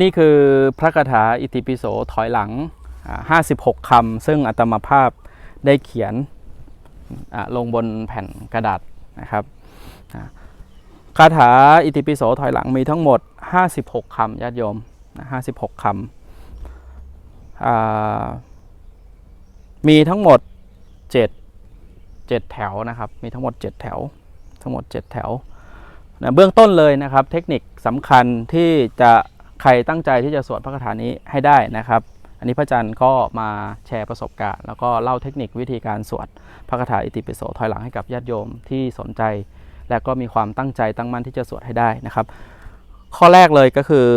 นี่คือพระคาถาอิติปิโสถอยหลังอ่า56คำซึ่งอาตมาภาพได้เขียนลงบนแผ่นกระดาษนะครับคาถาอิติปิโสถอยหลังมีทั้งหมด 56คำญาติโยม 56คำอ่ามีทั้งหมด 7 7 แถวนะครับ มีทั้งหมด 7 แถว ทั้งหมด 7 แถวนะเบื้องต้นเลยนะครับ เทคนิคสำคัญที่จะ ใครตั้งใจที่จะสวดพระคาถานี้ให้ได้นะครับ อันนี้พระอาจารย์ก็มาแชร์ประสบการณ์ แล้วก็เล่าเทคนิควิธีการสวดพระคาถาอิติปิโสถอยหลังให้กับญาติโยมที่สนใจ และก็มีความตั้งใจตั้งมั่นที่จะสวดให้ได้นะครับ ข้อแรกเลยก็คือ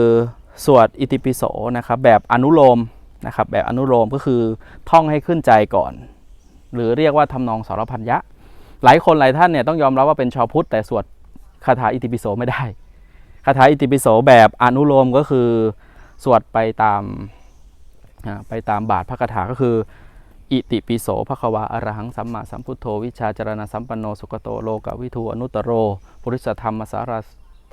สวดอิติปิโสนะครับแบบอนุโลมนะครับแบบอนุโลมก็คือท่องให้ขึ้นใจก่อน หรือเรียกว่าทำนองสารพันยะ หลายคนหลายท่านเนี่ยต้องยอมรับว่าเป็นชาวพุทธแต่สวดคาถาอิติปิโสไม่ได้ คาถาอิติปิโสแบบอนุโลมก็คือสวดไปตามไปตามบาทพระคาถาก็คืออิติปิโสภควาอรหังสัมมาสัมพุทโธวิชาจารณสัมปันโนสุกโตโลกวิทูอนุตตโรปุริสธรรมสารา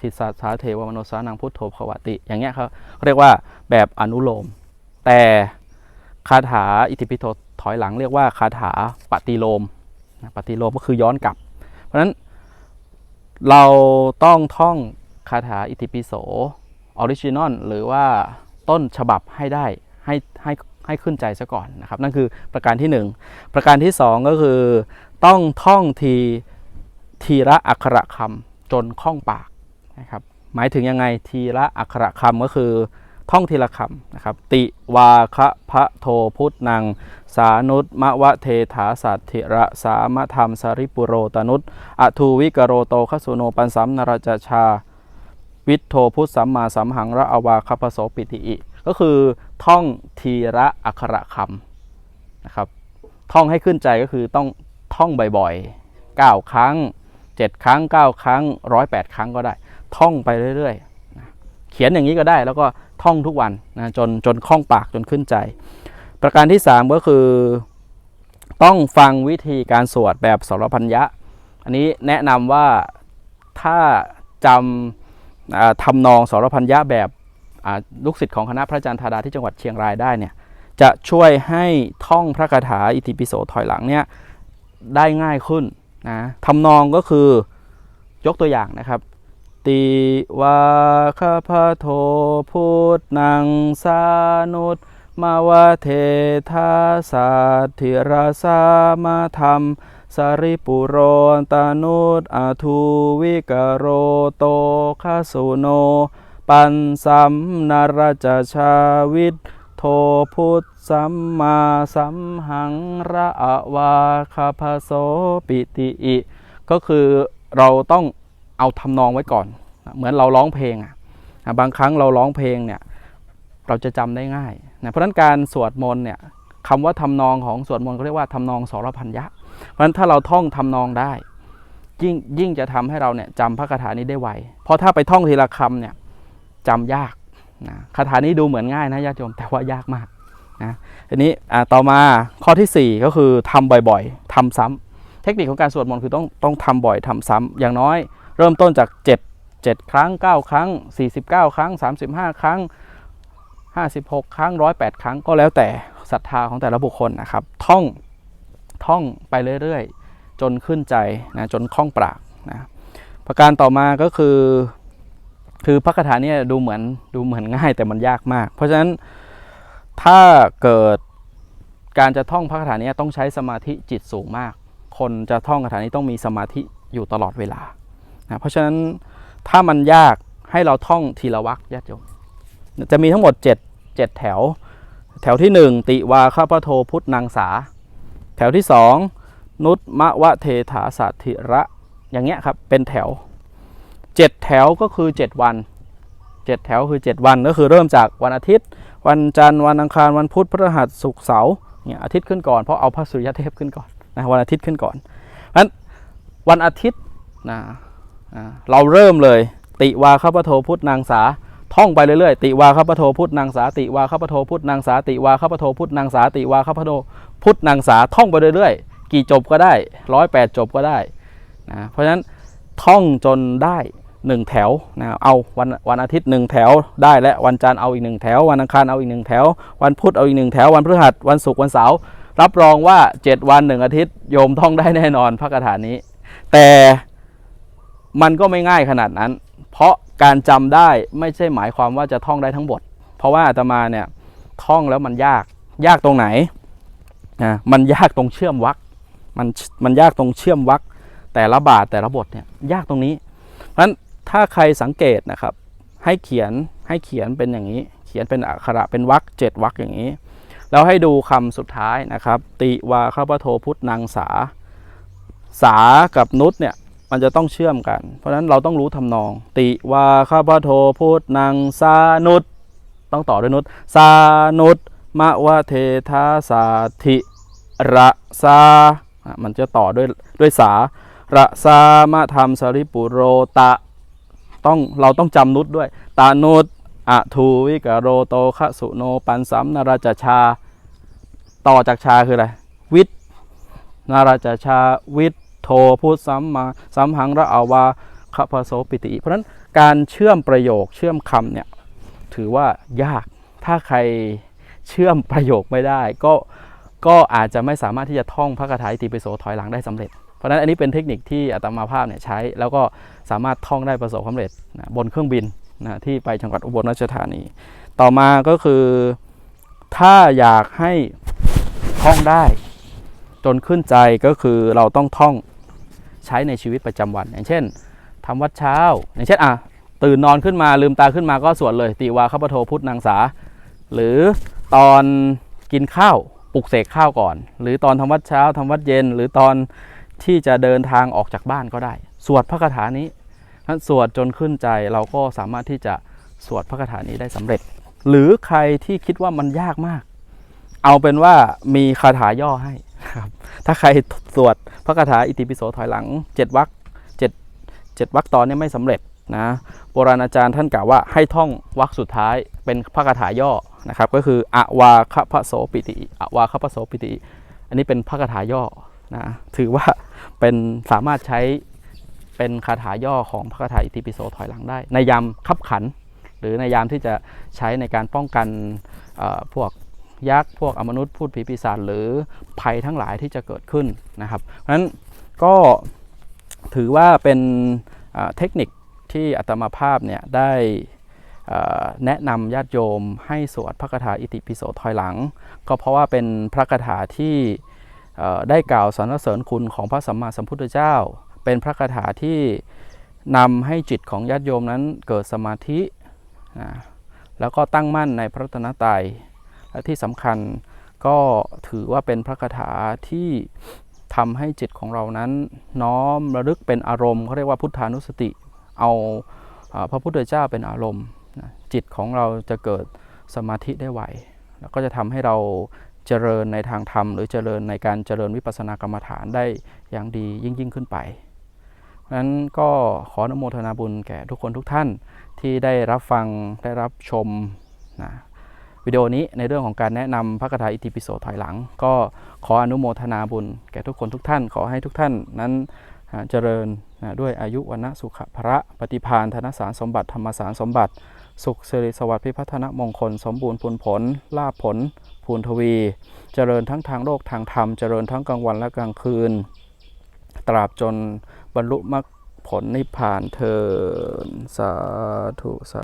ทิสาสาเทวมโนสานังพุทโธภวติ อย่างเงี้ยเขาเรียกว่าแบบอนุโลม แต่คาถาอิติปิโสถอยหลังเรียกว่าคาถาปฏิโลมปฏิโลมก็คือย้อนกลับ เพราะฉะนั้นเราต้องท่อง คาถาอิติปิโสออริจินอลหรือว่าต้นฉบับให้ได้ให้ให้ให้ขึ้นใจซะก่อนนะครับ นั่นคือประการที่หนึ่งประการที่สองก็คือ ต้องท่องทีทีละอักขระคำจนคล่องปากนะครับหมายถึงยังไงทีละอักขระคำก็คือท่องทีละคำนะครับ ติวาคะพระโทพุทนัง สานุตมะวะเทถาสัตถิระสามะธรรมสริปุโรตนุตอทูวิกโรโตคสุโนปันสัมนรจชา วิทโทพุทธสัมมาสัมหังระอวาคปโสปิติอิ ก็คือท่องทีละอักขระคำนะครับ ท่องให้ขึ้นใจก็คือต้องท่องบ่อยๆ 9 ครั้ง 7 ครั้ง 9 ครั้ง 108 ครั้งก็ได้ ท่องไปเรื่อยๆ เขียนอย่างนี้ก็ได้แล้วก็ท่องทุกวันนะจนจนคล่องปากจนขึ้นใจ ประการที่ 3 ก็คือ ต้องฟังวิธีการสวดแบบสรพัญญะ อันนี้แนะนำว่าถ้าจำ อ่าทำนองสรพัญญะแบบลูกศิษย์ของคณะพระอาจารย์ธาดาที่จังหวัดเชียงรายได้เนี่ยจะช่วยให้ท่องพระคาถาอิติปิโสถอยหลังเนี่ยได้ง่ายขึ้นนะทำนองก็คือยกตัวอย่างนะครับ ติวาคาพะโทพุทนังสานุตมาวเทธาสัตถิราสามาธรรม สาริปุโรตานุตอาทูวิกโรโตคาสุโน ปันสัมนารจชาวิทโทพุทธสัมมาสัมหังระอวาคาพโสปิติอิ ก็คือเราต้องเอาทำนองไว้ก่อน เหมือนเราร้องเพลงอะบางครั้งเราร้องเพลงเนี่ยเราจะจำได้ง่ายนะเพราะนั้นการสวดมนต์เนี่ยคำว่าทำนองของสวดมนต์เขาเรียกว่าทำนองสรพันยะ เพราะฉะนั้นถ้าเราท่องทำนองได้ ยิ่งยิ่งจะทำให้เราเนี่ยจำพระคาถานี้ได้ไวเพราะถ้าไปท่องทีละคำเนี่ยจำยากนะคาถานี้ดูเหมือนง่ายนะญาติโยมแต่ว่ายากมากนะทีนี้ต่อมาข้อทีสี่4 ก็คือทำบ่อยๆทำซ้ำเทคนิคของการสวดมนต์คือต้องต้องทำบ่อยทำซ้ำอย่างน้อย เริ่มต้นจาก 7 7 ครั้ง 9 ครั้ง 49 ครั้ง 35 ครั้ง 56 ครั้ง 108 ครั้งก็แล้วแต่ศรัทธาของแต่ละบุคคลนะครับท่อง ท่องไปเรื่อยๆ จนขึ้นใจนะจนคล่องปากนะประการต่อมาก็คือ คือพระคาถาเนี่ยดูเหมือนดูเหมือนง่ายแต่มันยากมาก เพราะฉะนั้นถ้าเกิดการจะท่องพระคาถาเนี้ต้องใช้สมาธิจิตสูงมาก คนจะท่องคาถานี้ต้องมีสมาธิอยู่ตลอดเวลานะเพราะฉะนั้นถ้ามันยากให้เราท่องทีละวรรคญาติโยมจะมีทั้งหมด 7 7 แถว แถวที่ 1 ติวาข้าพระโทพุทธนางสา ถวที่ 2 นุตมะวะเทถาสัตถิระ อย่างเงี้ยครับ เป็นแถว 7 แถวก็คือ 7 วัน 7 แถวคือ 7 วันก็คือเริ่มจากวันอาทิตย์ วันจันทร์วันอังคารวันพุธพฤหัสศุกร์เสาร์เนี่ยอาทิตย์ขึ้นก่อนเพราะเอาพระสุริยเทพขึ้นก่อนนะวันอาทิตย์ขึ้นก่อนเพราะฉะนั้นวันอาทิตย์นะเราเริ่มเลย ติวาข้าพโทพุทธนางสาท่องไปเรื่อยๆติวาข้าพโทพุทธนางสาติวาข้าพโทพุทธนางสาติวาข้าพโทพุทธนางสาติวาข้าพโท พุทธนางสาท่องไปเรื่อยๆ กี่จบก็ได้ร้อยแปดจบก็ได้นะเพราะฉะนั้นท่องจนได้หนึ่งแถวนะเอาวันวันอาทิตย์หนึ่งแถวได้และวันจันทร์เอาอีกหนึ่งแถว วันอังคารเอาอีกหนึ่งแถว วันพุธเอาอีกหนึ่งแถว วันพฤหัสวันศุกร์วันเสาร์รับรองว่า 7 วันหนึ่งอาทิตย์โยมท่องได้แน่นอนพระคาถานี้ แต่มันก็ไม่ง่ายขนาดนั้น เพราะการจำได้ไม่ใช่หมายความว่าจะท่องได้ทั้งบท เพราะว่าอาตมาเนี่ยท่องแล้วมันยากยากตรงไหน นะมันยากตรงเชื่อมวรรคมันมันยากตรงเชื่อมวรรคแต่ละบาทแต่ละบทเนี่ยยากตรงนี้ เพราะฉะนั้นถ้าใครสังเกตนะครับ ให้เขียนให้เขียนเป็นอย่างนี้ เขียนเป็นอักขระเป็นวรรคเจ็ดวรรคอย่างนี้ แล้วให้ดูคำสุดท้ายนะครับ ติวาข้าพโทพุทธนางสา สากับนุษเนี่ยมันจะต้องเชื่อมกัน เพราะฉะนั้นเราต้องรู้ทำนอง ติวาข้าพโทพุทธนางสานุษต้องต่อด้วยนุษสานุษมะวะเทธาสาธิ ระสามันจะต่อด้วยด้วยสา ระสามะธรรมสริปุโรตะต้องเราต้องจำนุษด้วย ตานุษอะทูวิกโรโตคะสุโนปันสัมนาราจชา ต่อจากชาคืออะไร วิทย์นาราจชาวิทย์โทพูดซ้ำมาซ้ำหังระอาวาคพโสปิติ เพราะฉะนั้นการเชื่อมประโยคเชื่อมคำเนี่ยถือว่ายากถ้าใครเชื่อมประโยคไม่ได้ ก็ ก็อาจจะไม่สามารถที่จะท่องพระคาถาอิติปิโสถอยหลังได้สำเร็จ เพราะฉะนั้นอันนี้เป็นเทคนิคที่อาตมาภาพเนี่ยใช้ แล้วก็สามารถท่องได้ประสบความสำเร็จนะบนเครื่องบินนะที่ไปจังหวัดอุบลราชธานี ต่อมาก็คือถ้าอยากให้ท่องได้ จนขึ้นใจก็คือเราต้องท่องใช้ในชีวิตประจำวัน อย่างเช่นทำวัดเช้า อย่างเช่นอะตื่นนอนขึ้นมาลืมตาขึ้นมาก็สวดเลย ติวาข้าพโทพุทธนางสา หรือตอนกินข้าว ปลุกเสกข้าวก่อน หรือตอนทำวัดเช้าทำวัดเย็น หรือตอนที่จะเดินทางออกจากบ้านก็ได้ สวดพระคาถานี้นั้นสวดจนขึ้นใจเราก็สามารถที่จะสวดพระคาถานี้ได้สำเร็จ หรือใครที่คิดว่ามันยากมาก เอาเป็นว่ามีคาถาย่อให้ครับถ้าใครสวดพระคาถาอิติปิโสถอยหลัง7วรรคเจ็ดเจ็ดวรรคตอนนี้ไม่สำเร็จนะโบราณอาจารย์ท่านกล่าวว่าให้ท่องวรรคสุดท้ายเป็นพระคาถาย่อ นะครับก็คืออวาคพโสปิติอวาคพโสปิติ อันนี้เป็นพระคาถาย่อนะถือว่าเป็นสามารถใช้เป็นคาถาย่อของพระคาถาอิติปิโสถอยหลังได้ ในยามขับขัน หรือในยามที่จะใช้ในการป้องกันพวกยักษ์พวกอมนุษย์พูดผีปีศาจหรือภัยทั้งหลายที่จะเกิดขึ้นนะครับเพราะฉะนั้นก็ถือว่าเป็นเทคนิคที่อาตมาภาพเนี่ยได้ แนะนำญาติโยมให้สวดพระคาถาอิติปิโสถอยหลัง ก็เพราะว่าเป็นพระคาถาที่ได้กล่าวสรรเสริญคุณของพระสัมมาสัมพุทธเจ้า เป็นพระคาถาที่นำให้จิตของญาติโยมนั้นเกิดสมาธิแล้วก็ตั้งมั่นในพระรัตนตรัยและที่สำคัญก็ถือว่าเป็นพระคาถาที่ทำให้จิตของเรานั้น น้อมระลึกเป็นอารมณ์เขาเรียกว่าพุทธานุสติ เอาพระพุทธเจ้าเป็นอารมณ์ จิตของเราจะเกิดสมาธิได้ไวแล้วก็จะทำให้เราเจริญในทางธรรม หรือเจริญในการเจริญวิปัสสนากรรมฐานได้อย่างดียิ่งยิ่งขึ้นไปเพราะฉะนั้นก็ขออนุโมทนาบุญแก่ทุกคนทุกท่านที่ได้รับฟังได้รับชมนะวิดีโอนี้ในเรื่องของการแนะนำพระคาถาอิติปิโสถอยหลัง ก็ขออนุโมทนาบุญแก่ทุกคนทุกท่าน ขอให้ทุกท่านนั้นเจริญนะด้วยอายุวันนะสุขพระปฏิพานธนสารสมบัติธรรมสารสมบัติ สุขสิริสวัสดิ์พิพัฒนมงคล สมบูรณ์ผลผล ลาภผลภูนทวี เจริญทั้งทางโลกทางธรรม เจริญทั้งกลางวันและกลางคืน ตราบจนบรรลุมรรคผลนิพพานเทินสาธุสา